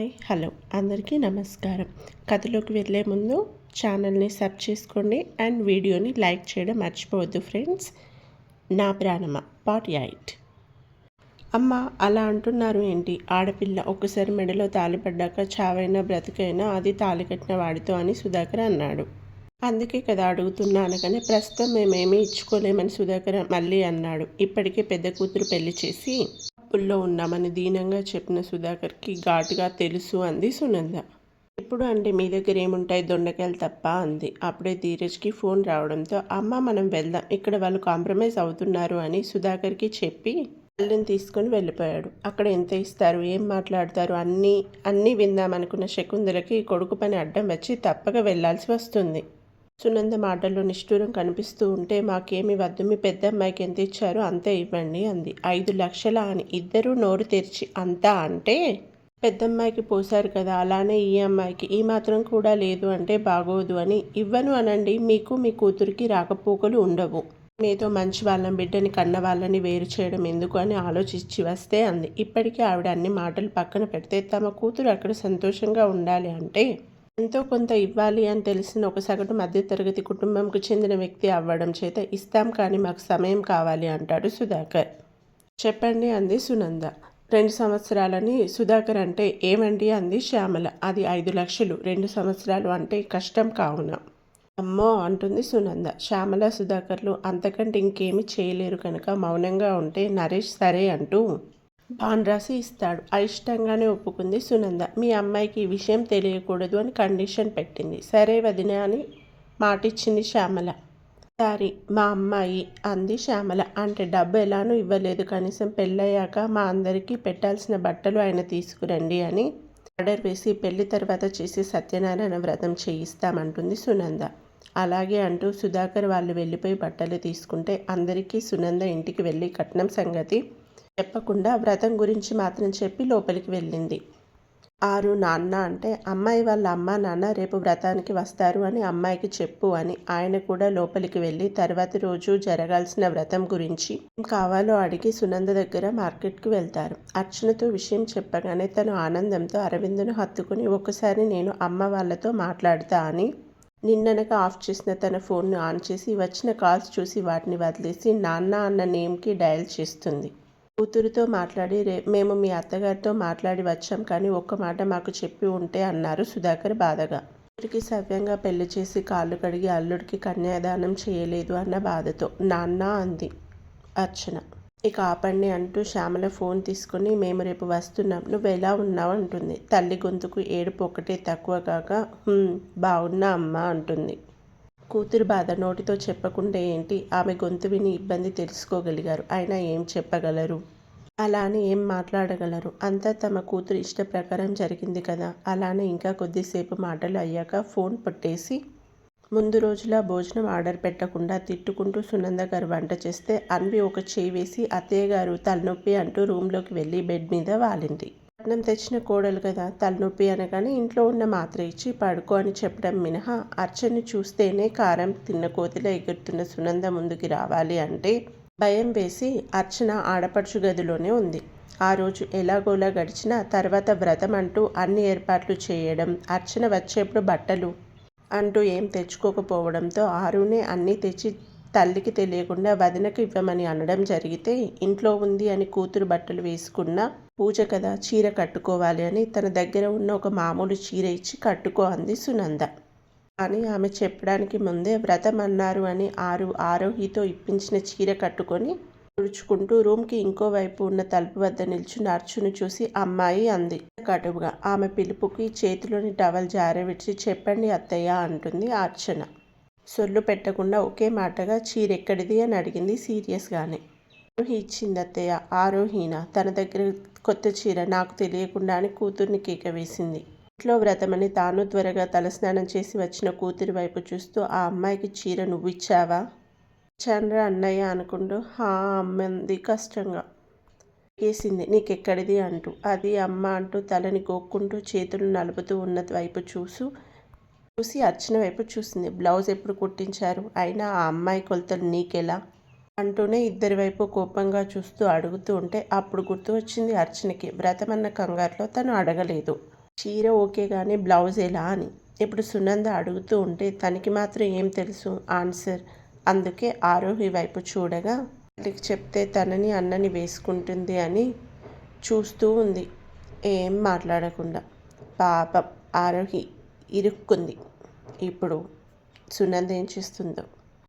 Hi hello. అందరికీ నమస్కారం. కథలోకి వెళ్ళే ముందు ఛానల్ని సబ్ చేసుకోండి అండ్ వీడియోని లైక్ చేయడం మర్చిపోవద్దు ఫ్రెండ్స్. నా ప్రాణమ పార్ట్ ఎయిట్. అమ్మ అలా అంటున్నారు ఏంటి? ఆడపిల్ల ఒక్కసారి మెడలో తాళి పడ్డాక చావైనా బ్రతికైనా అది తాళి కట్టిన వాడితో అని సుధాకర్ అన్నాడు. అందుకే కదా అడుగుతున్నాను కానీ ప్రస్తుతం మేమేమీ ఇచ్చుకోలేమని సుధాకర్ మళ్ళీ అన్నాడు. ఇప్పటికే పెద్ద కూతురు పెళ్ళి చేసి అప్పుల్లో ఉన్నామని దీనంగా చెప్పిన సుధాకర్కి ఘాటుగా తెలుసు అంది సునంద. ఇప్పుడు అంటే మీ దగ్గర ఏముంటాయి దొండకాయలు తప్ప అంది. అప్పుడే ధీరజ్కి ఫోన్ రావడంతో అమ్మ మనం వెళ్దాం. ఇక్కడ వాళ్ళు కాంప్రమైజ్ అవుతున్నారు అని సుధాకర్కి చెప్పి తల్లిని తీసుకొని వెళ్ళిపోయాడు. అక్కడ ఎంత ఇస్తారు? ఏం మాట్లాడతారు? అన్నీ అన్నీ విందామనుకున్న శకుందలకి కొడుకు పని అడ్డం వచ్చి తప్పక వెళ్ళాల్సి వస్తుంది. సునంద మాటల్లో నిష్ఠూరం కనిపిస్తూ ఉంటే మాకేమి వద్దు మీ పెద్ద అమ్మాయికి ఎంత ఇచ్చారో అంతే ఇవ్వండి అంది. ఐదు లక్షల అని. ఇద్దరూ నోరు తెరిచి అంతా అంటే? పెద్దమ్మాయికి పోశారు కదా అలానే ఈ అమ్మాయికి. ఈ మాత్రం కూడా లేదు అంటే బాగోదు అని. ఇవ్వను అనండి మీకు మీ కూతురికి రాకపోకలు ఉండవు. మీతో మంచి వాళ్ళని బిడ్డని కన్న వాళ్ళని వేరు చేయడం ఎందుకు అని ఆలోచించి వస్తే అంది. ఇప్పటికీ ఆవిడ అన్ని మాటలు పక్కన పెడితే తమ కూతురు అక్కడ సంతోషంగా ఉండాలి అంటే ఎంతో కొంత ఇవ్వాలి అని తెలిసిన ఒక సగటు మధ్యతరగతి కుటుంబంకు చెందిన వ్యక్తి అవ్వడం చేత ఇస్తాం కానీ మాకు సమయం కావాలి అంటాడు సుధాకర్. చెప్పండి అంది సునంద. రెండు సంవత్సరాలని సుధాకర్ అంటే ఏమండి అంది శ్యామల. అది ఐదు లక్షలు రెండు సంవత్సరాలు అంటే కష్టం కావున. అమ్మో అంటుంది సునంద. శ్యామల సుధాకర్లు అంతకంటే ఇంకేమీ చేయలేరు కనుక మౌనంగా ఉంటే నరేష్ సరే అంటూ బాన్ రాసి ఇస్తాడు. అయిష్టంగానే ఒప్పుకుంది సునంద. మీ అమ్మాయికి ఈ విషయం తెలియకూడదు అని కండిషన్ పెట్టింది. సరే వదిన అని మాటిచ్చింది శ్యామల. సారీ మా అమ్మాయి అంది శ్యామల. అంటే డబ్బు ఎలానూ ఇవ్వలేదు. కనీసం పెళ్ళయ్యాక మా అందరికీ పెట్టాల్సిన బట్టలు ఆయన తీసుకురండి అని ఆర్డర్ వేసి పెళ్ళి తర్వాత చేసి సత్యనారాయణ వ్రతం చేయిస్తామంటుంది సునంద. అలాగే అంటూ సుధాకర్ వాళ్ళు వెళ్ళిపోయి బట్టలు తీసుకుంటే అందరికీ సునంద ఇంటికి వెళ్ళి కట్నం సంగతి చెప్పకుండా వ్రతం గురించి మాత్రం చెప్పి లోపలికి వెళ్ళింది. ఆరు నాన్న అంటే అమ్మాయి వాళ్ళ అమ్మ నాన్న రేపు వ్రతానికి వస్తారు అని అమ్మాయికి చెప్పు అని ఆయన కూడా లోపలికి వెళ్ళి తర్వాత రోజు జరగాల్సిన వ్రతం గురించి కావాలో అడిగి సునంద దగ్గర మార్కెట్కి వెళ్తారు. అర్చనతో విషయం చెప్పగానే తను ఆనందంతో అరవిందును హత్తుకుని ఒకసారి నేను అమ్మ వాళ్ళతో మాట్లాడతా అని నిన్ననక ఆఫ్ చేసిన తన ఫోన్ను ఆన్ చేసి వచ్చిన కాల్స్ చూసి వాటిని వదిలేసి నాన్న అన్న నేమ్కి డయల్ చేస్తుంది. కూతురుతో మాట్లాడి రే మేము మీ అత్తగారితో మాట్లాడి వచ్చాం కానీ ఒక్క మాట మాకు చెప్పి ఉంటే అన్నారు సుధాకర్ బాధగా. కూతురికి సవ్యంగా పెళ్ళి చేసి కాళ్ళు కడిగి అల్లుడికి కన్యాదానం చేయలేదు అన్న బాధతో నాన్న అంది అర్చన. ఇక ఆపండి అంటూ శ్యామల ఫోన్ తీసుకుని మేము రేపు వస్తున్నాం. నువ్వు ఎలా ఉన్నావు? అంటుంది. తల్లి గొంతుకు ఏడుపు ఒకటే తక్కువ కాక బాగున్నా అమ్మ అంటుంది. కూతురు బాధ నోటితో చెప్పకుండా ఏంటి? ఆమె గొంతు విని ఇబ్బంది తెలుసుకోగలిగారు. అయినా ఏం చెప్పగలరు? అలానే ఏం మాట్లాడగలరు? అంతా తమ కూతురు ఇష్ట ప్రకారం జరిగింది కదా. అలానే ఇంకా కొద్దిసేపు మాటలు అయ్యాక ఫోన్ పట్టేసి ముందు రోజులా భోజనం ఆర్డర్ పెట్టకుండా తిట్టుకుంటూ సునంద గారు వంట చేస్తే అన్వి ఒక చేయి వేసి అత్తయ్య గారు తలనొప్పి అంటూ రూమ్లోకి వెళ్ళి బెడ్ మీద వాలింది. పట్నం తెచ్చిన కోడలు కదా తలనొప్పి అనగానే ఇంట్లో ఉన్న మాత్ర ఇచ్చి పడుకో అని చెప్పడం మినహా అర్చన్ని చూస్తేనే కారం తిన్న కోతిలో ఎగురుతున్న సునంద ముందుకి రావాలి అంటే భయం వేసి అర్చన ఆడపడుచు గదిలోనే ఉంది. ఆ రోజు ఎలాగోలా గడిచినా తర్వాత వ్రతం అంటూ అన్ని ఏర్పాట్లు చేయడం అర్చన వచ్చేప్పుడు బట్టలు అంటూ ఏం తెచ్చుకోకపోవడంతో ఆరునే అన్నీ తెచ్చి తల్లికి తెలియకుండా వదినకు ఇవ్వమని అనడం జరిగితే ఇంట్లో ఉంది అని కూతురు బట్టలు వేసుకున్న పూజ కదా చీర కట్టుకోవాలి అని తన దగ్గర ఉన్న ఒక మామూలు చీర ఇచ్చి కట్టుకో అంది సునంద. అని ఆమె చెప్పడానికి ముందే వ్రతం అన్నారు అని ఆరు ఆరోహితో ఇప్పించిన చీర కట్టుకొని తుడుచుకుంటూ రూమ్కి ఇంకోవైపు ఉన్న తలుపు వద్ద నిల్చున్న అర్చును చూసి అమ్మాయి అంది. కటువుగా. ఆమె పిలుపుకి చేతిలోని టవల్ జారవిడిచి చెప్పండి అత్తయ్య అంటుంది అర్చన. సొల్లు పెట్టకుండా ఒకే మాటగా చీర ఎక్కడిది అని అడిగింది సీరియస్గానే. ఆరోహి ఇచ్చింది అత్తయ్య. ఆరోహీన? తన దగ్గర కొత్త చీర నాకు తెలియకుండా అని కూతుర్ని కేక వేసింది. ఇంట్లో వ్రతమని తాను త్వరగా తలస్నానం చేసి వచ్చిన కూతురి వైపు చూస్తూ ఆ అమ్మాయికి చీర నువ్వు ఇచ్చావా? చంద్ర అన్నయ్య అనుకుంటూ హా అమ్మంది కష్టంగా. వేసింది నీకెక్కడిది? అంటూ. అది అమ్మ అంటూ తలని గోక్కుంటూ చేతులు నలుపుతూ ఉన్న వైపు చూసు చూసి అర్చన వైపు చూసింది. బ్లౌజ్ ఎప్పుడు కుట్టించారు? అయినా ఆ అమ్మాయి కొలతలు నీకెలా? అంటూనే ఇద్దరి వైపు కోపంగా చూస్తూ అడుగుతూ ఉంటే అప్పుడు గుర్తు వచ్చింది అర్చనకి. వ్రతమన్న కంగారులో తను అడగలేదు. చీర ఓకే కానీ బ్లౌజ్ ఎలా అని? ఇప్పుడు సునంద అడుగుతూ ఉంటే తనకి మాత్రం ఏం తెలుసు? ఆన్సర్. అందుకే ఆరోహి వైపు చూడగా వాళ్ళకి చెప్తే తనని అన్నని వేసుకుంటుంది అని చూస్తూ ఉంది. ఏం మాట్లాడకుండా. పాపం ఆరోహి ఇరుక్కుంది. ఇప్పుడు సునంద ఏం చేస్తుందో.